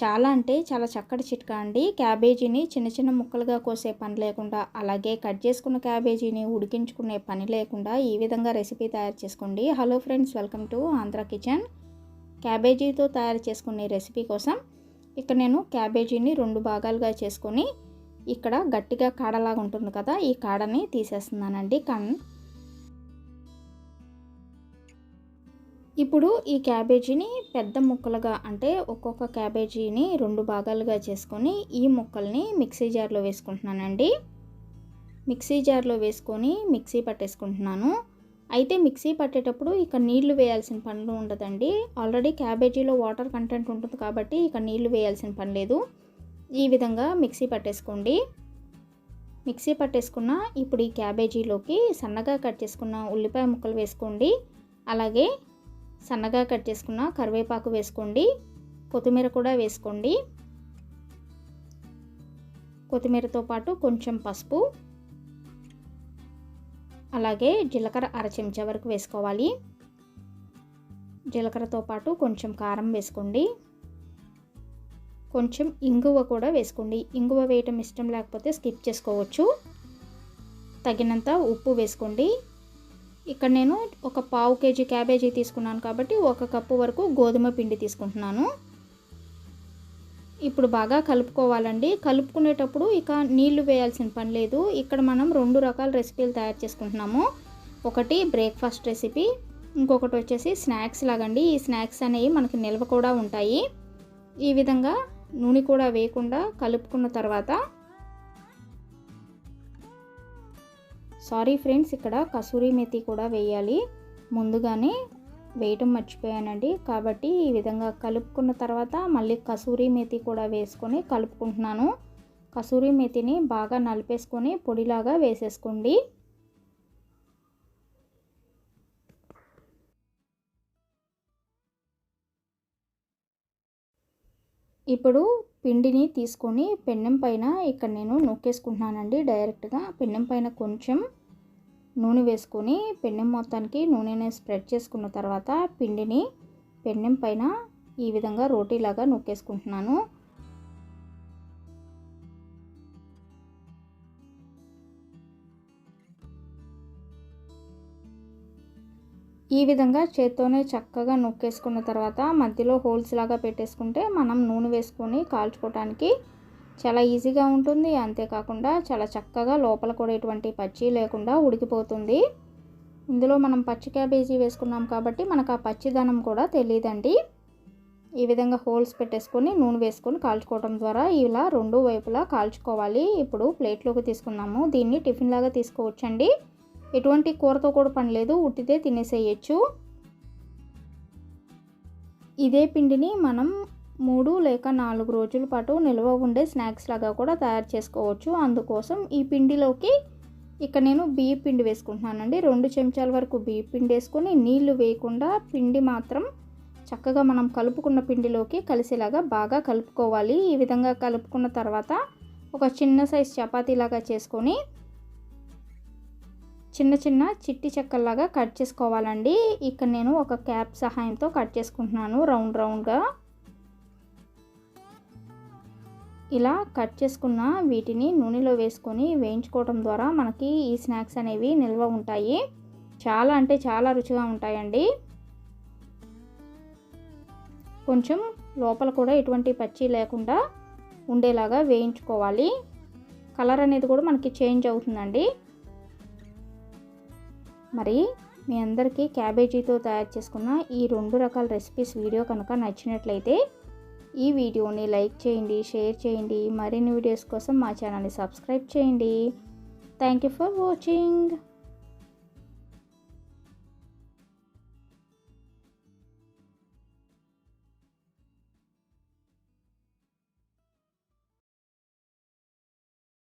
చాలా అంటే చాలా చక్కటి చిట్కా అండి. క్యాబేజీని చిన్న చిన్న ముక్కలుగా కోసే పని లేకుండా అలాగే కట్ చేసుకున్న క్యాబేజీని ఉడికించుకునే పని లేకుండా ఈ విధంగా రెసిపీ తయారు చేసుకోండి. Hello friends welcome to Andhra kitchen. క్యాబేజీతో తయారు చేసుకునే రెసిపీ కోసం ఇక్కడ నేను క్యాబేజీని రెండు భాగాలుగా చేసుకొని ఇక్కడ గట్టిగా కాడలాగా ఉంటుంది కదా ఈ కాడని తీసేస్తున్నానండి. కన్ ఇప్పుడు ఈ క్యాబేజీని పెద్ద ముక్కలుగా అంటే ఒక్కొక్క క్యాబేజీని రెండు భాగాలుగా చేసుకొని ఈ ముక్కల్ని మిక్సీ జార్లో వేసుకుంటున్నానండి. మిక్సీ జార్లో వేసుకొని మిక్సీ పట్టేసుకుంటున్నాను. అయితే మిక్సీ పట్టేటప్పుడు ఇక నీళ్ళు వేయాల్సిన పనులు ఉండదండి. ఆల్రెడీ క్యాబేజీలో వాటర్ కంటెంట్ ఉంటుంది కాబట్టి ఇక నీళ్ళు వేయాల్సిన పని లేదు. ఈ విధంగా మిక్సీ పట్టేసుకోండి. మిక్సీ పట్టేసుకున్న ఇప్పుడు ఈ క్యాబేజీలోకి సన్నగా కట్ చేసుకున్న ఉల్లిపాయ ముక్కలు వేసుకోండి. అలాగే సన్నగా కట్ చేసుకున్న కరివేపాకు వేసుకోండి. కొత్తిమీర కూడా వేసుకోండి. కొత్తిమీరతో పాటు కొంచెం పసుపు. అలాగే జీలకర్ర అర చెంచా వరకు వేసుకోవాలి. జీలకర్రతో పాటు కొంచెం కారం వేసుకోండి. కొంచెం ఇంగువ కూడా వేసుకోండి. ఇంగువ వేయటం ఇష్టం లేకపోతే స్కిప్ చేసుకోవచ్చు. తగినంత ఉప్పు వేసుకోండి. ఇక్కడ నేను ఒక పావు కేజీ క్యాబేజీ తీసుకున్నాను కాబట్టి ఒక కప్పు వరకు గోధుమ పిండి తీసుకుంటున్నాను. ఇప్పుడు బాగా కలుపుకోవాలండి. కలుపుకునేటప్పుడు ఇక నీళ్ళు వేయాల్సిన పని లేదు. ఇక్కడ మనం రెండు రకాల రెసిపీలు తయారు చేసుకుంటున్నాము. ఒకటి బ్రేక్ఫాస్ట్ రెసిపీ ఇంకొకటి వచ్చేసి స్నాక్స్ లాగండి. ఈ స్నాక్స్ అనేవి మనకి నిల్వ కూడా ఉంటాయి. ఈ విధంగా నూనె కూడా వేయకుండా కలుపుకున్న తర్వాత సారీ ఫ్రెండ్స్ ఇక్కడ కసూరి మెతి కూడా వేయాలి. ముందుగానే వేయటం మర్చిపోయానండి. కాబట్టి ఈ విధంగా కలుపుకున్న తర్వాత మళ్ళీ కసూరి మెతి కూడా వేసుకొని కలుపుకుంటున్నాను. కసూరి మెతిని బాగా నలిపేసుకొని పొడిలాగా వేసేసుకోండి. ఇప్పుడు పిండిని తీసుకొని పెన్నెం పైన ఇక్కడ నేను నొక్కేసుకుంటున్నానండి డైరెక్ట్గా. పెన్నెం పైన కొంచెం నూనె వేసుకొని పెన్నెం మొత్తానికి నూనెని స్ప్రెడ్ చేసుకున్న తర్వాత పిండిని పెన్నెం పైన ఈ విధంగా రోటీలాగా నొక్కేసుకుంటున్నాను. ఈ విధంగా చేత్తోనే చక్కగా నొక్కేసుకున్న తర్వాత మధ్యలో హోల్స్ లాగా పెట్టేసుకుంటే మనం నూనె వేసుకొని కాల్చుకోవటానికి చాలా ఈజీగా ఉంటుంది. అంతేకాకుండా చాలా చక్కగా లోపల కూడా ఎటువంటి పచ్చి లేకుండా ఉడికిపోతుంది. ఇందులో మనం పచ్చి క్యాబేజీ వేసుకున్నాం కాబట్టి మనకు ఆ పచ్చిదనం కూడా తెలియదండి ఈ విధంగా హోల్స్ పెట్టేసుకొని నూనె వేసుకొని కాల్చుకోవడం ద్వారా ఇలా రెండు వైపులా కాల్చుకోవాలి. ఇప్పుడు ప్లేట్లోకి తీసుకున్నాము. దీన్ని టిఫిన్ లాగా తీసుకోవచ్చండి. ఎటువంటి కూరతో కూడా పని లేదు. ఉట్టితే తినేసేయచ్చు. ఇదే పిండిని మనం మూడు లేక నాలుగు రోజుల పాటు నిల్వ ఉండే స్నాక్స్ లాగా కూడా తయారు చేసుకోవచ్చు. అందుకోసం ఈ పిండిలోకి ఇక్కడ నేను బియ్య పిండి వేసుకుంటున్నానండి. రెండు చెంచాల వరకు బియ్య పిండి వేసుకొని నీళ్ళు వేయకుండా పిండి మాత్రం చక్కగా మనం కలుపుకున్న పిండిలోకి కలిసేలాగా బాగా కలుపుకోవాలి. ఈ విధంగా కలుపుకున్న తర్వాత ఒక చిన్న సైజ్ చపాతీలాగా చేసుకొని చిన్న చిన్న చిట్టి చెక్కల్లాగా కట్ చేసుకోవాలండి. ఇక్కడ నేను ఒక క్యాప్ సహాయంతో కట్ చేసుకుంటున్నాను రౌండ్ రౌండ్గా. ఇలా కట్ చేసుకున్న వీటిని నూనెలో వేసుకొని వేయించుకోవడం ద్వారా మనకి ఈ స్నాక్స్ అనేవి నిల్వ ఉంటాయి. చాలా అంటే చాలా రుచిగా ఉంటాయండి. కొంచెం లోపల కూడా ఎటువంటి పచ్చి లేకుండా ఉండేలాగా వేయించుకోవాలి. కలర్ అనేది కూడా మనకి చేంజ్ అవుతుందండి. మరి మీ అందరికీ క్యాబేజీతో తయారు చేసుకున్న ఈ రెండు రకాల రెసిపీస్ వీడియో కనుక నచ్చినట్లయితే ఈ వీడియోని లైక్ చేయండి షేర్ చేయండి మరిన్ని వీడియోస్ కోసం మా ఛానల్ని సబ్స్క్రైబ్ చేయండి. Thank you for watching.